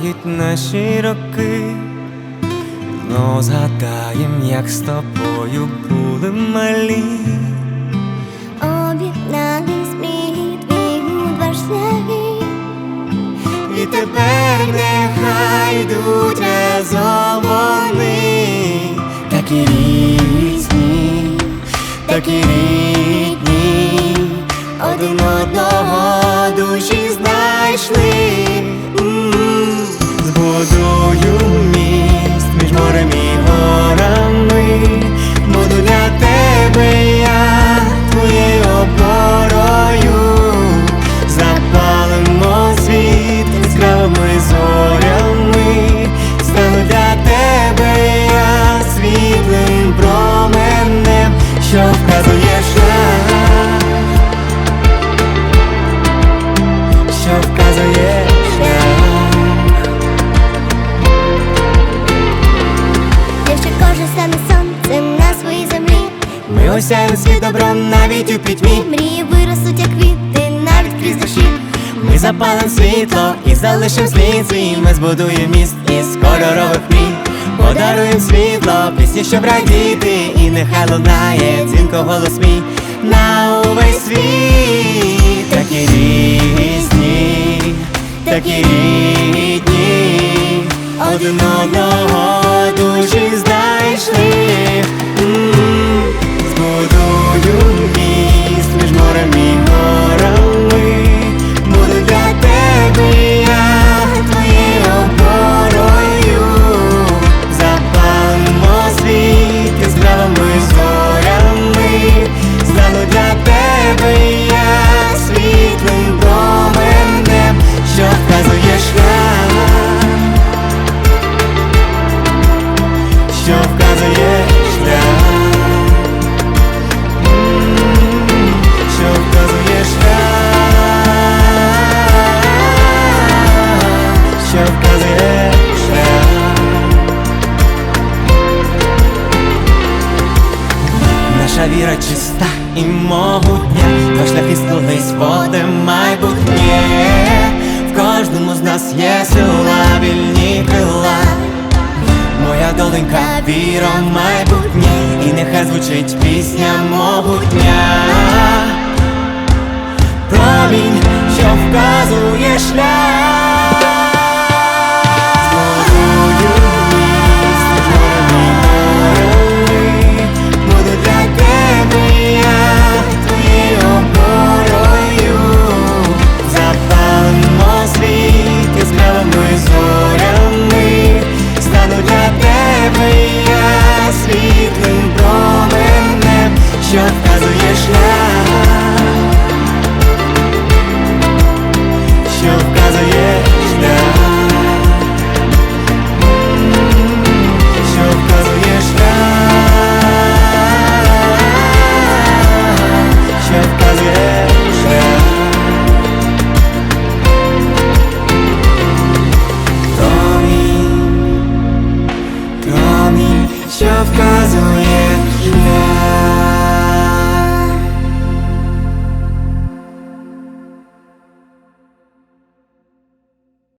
проходять наші роки, но згадаєм, як з тобою були малі. Об'єднались мрії твій два шляхи. І тепер нехай йдуть разом вони, такі різні, такі рідні, один одного душі шлях, що вказує шлях. Якщо кожен стане сонцем на своїй землі, Ми осяємо світ добром навіть у пітьмі. мрії виростуть, як квіти, навіть крізь душі. Ми запалим світло і залишим слід свій Ми збудуємо міст із кольорових мрій Подаруємо світло, пісні, щоб радіти І нехай лунає дзвінко голос мій На увесь світ. Такі різні, такі рідні Один одного і могутня, два шляхи склались води майбутнє. В кожному з нас є сила, вільні крила. Моя доленька віра майбутнє, і нехай звучить пісня могутня. Промінь, що вказує шлях.